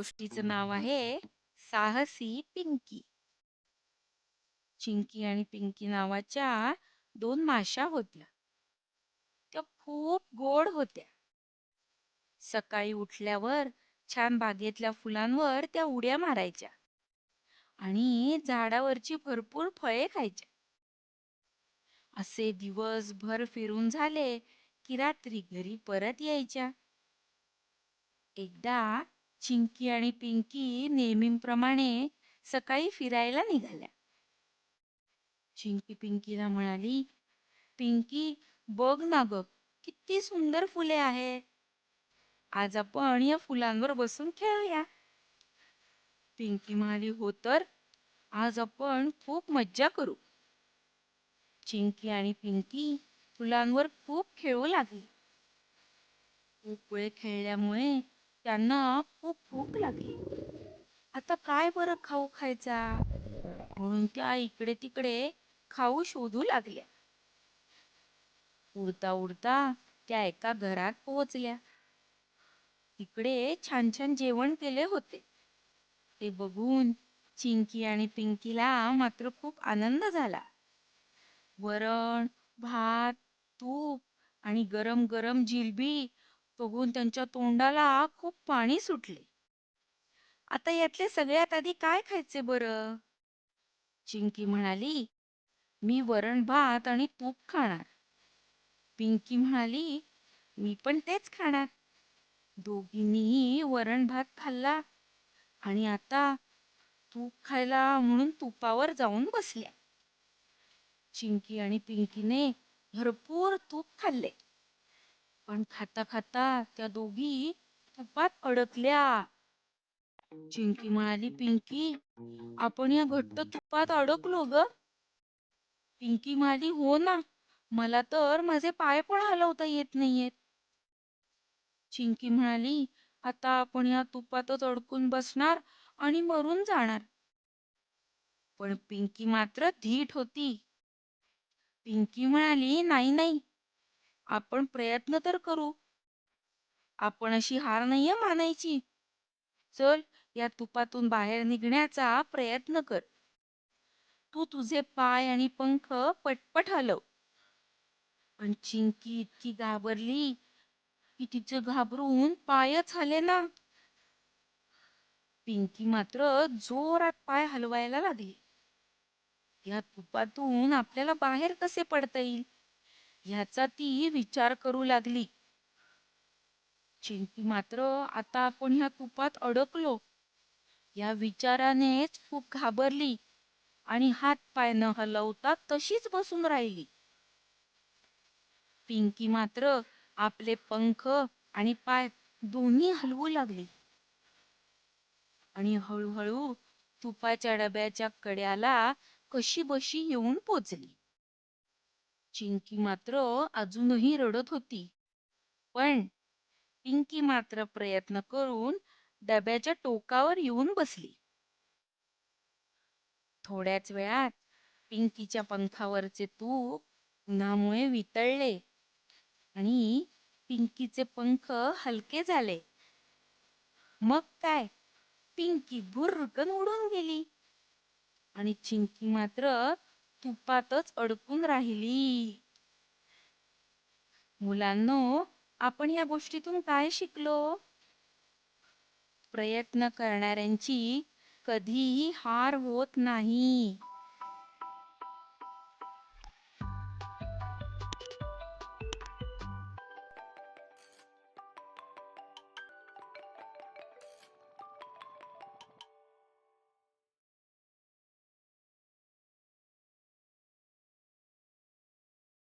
गोष्टीचं नाव आहे साहसी पिंकी. चिंकी आणि पिंकी नावाच्या दोन माशा होत्या. त्या खूप गोड होत्या. सकाळी उठल्यावर छान बागेतल्या फुलांवर त्या उड्या मारायच्या आणि झाडावरची भरपूर फळे खायच्या. असे दिवसभर फिरून झाले की रात्री घरी परत यायच्या. एकदा चिंकी आणि पिंकी नेहमीप्रमाणे सकाळी फिरायला निघाल्या. चिंकी पिंकीला म्हणाली पिंकी बघ ना ग किती सुंदर फुले आहेत. आज आपण या फुलांवर बसून खेळूया. पिंकी म्हणाली हो तर आज आपण खूप मज्जा करू. चिंकी आणि पिंकी फुलांवर खूप खेळू लागली. खूप वेळ खेळल्यामुळे त्यांना खूप भूक लागली. आता काय बरं खाऊ खायचा? म्हणून त्या इकडे तिकडे खाऊ शोधू लागल्या. उडता उडता त्या एका घरात पोहोचल्या. तिकडे छान छान जेवण केले होते. ते बघून चिंकी आणि पिंकीला मात्र खूप आनंद झाला. वरण भात तूप आणि गरम गरम जिलबी बघून त्यांच्या तोंडाला खूप पाणी सुटले. आता यातले सगळ्यात आधी काय खायचे बरं? चिंकी म्हणाली मी वरण भात आणि तूप खाणार. पिंकी म्हणाली मी पण तेच खाणार. दोघींनीही वरण भात खाल्ला आणि आता तूप खायला म्हणून तुपावर जाऊन बसल्या. चिंकी आणि पिंकीने भरपूर तूप खाल्ले. पण खाता खाता त्या दोघी तुपात अडकल्या. चिंकी म्हणाली पिंकी आपण या घट्ट तुपात अडकलो ग. पिंकी म्हणाली हो ना मला तर माझे पाय पण हलवता येत नाहीयेत. चिंकी म्हणाली आता आपण या तुपातच अडकून बसणार आणि मरून जाणार. पण पिंकी मात्र धीट होती. पिंकी म्हणाली नाही नाही आपण प्रयत्न तर करू. आपण अशी हार नाहीये मानायची. चल या तुपातून बाहेर निघण्याचा प्रयत्न कर. तू तुझे पाय आणि पंख पटपट हलव. पण चिंकी इतकी घाबरली की तिचे घाबरून पायच हले ना. पिंकी मात्र जोरात पाय हलवायला लागली. या तुपातून आपल्याला बाहेर कसे पडता येईल? ह्याचा ती विचार करू लागली. चिंकी मात्र आता आपण ह्या तुपात अडकलो. या विचारानेच खूप घाबरली आणि हात पाय न हलवता तशीच बसून राहिली. पिंकी मात्र आपले पंख आणि पाय दोन्ही हलवू लागली. आणि हळूहळू तुपाच्या डब्याच्या कड्याला कशी बशी येऊन पोचली. चिंकी मात्र अजूनही रडत होती. पण पिंकी मात्र प्रयत्न करून डब्याच्या टोकावर येऊन बसली. थोड्याच वेळात पिंकीच्या पंखावरचे तूप उन्हामुळे वितळले आणि पिंकीचे पंख हलके झाले. मग काय? पिंकी भुरकन उडून गेली आणि चिंकी मात्र तुपातच अडकून राहिली. मुलांनो आपण या गोष्टीतून काय शिकलो? प्रयत्न करणाऱ्यांची कधीही हार होत नाही.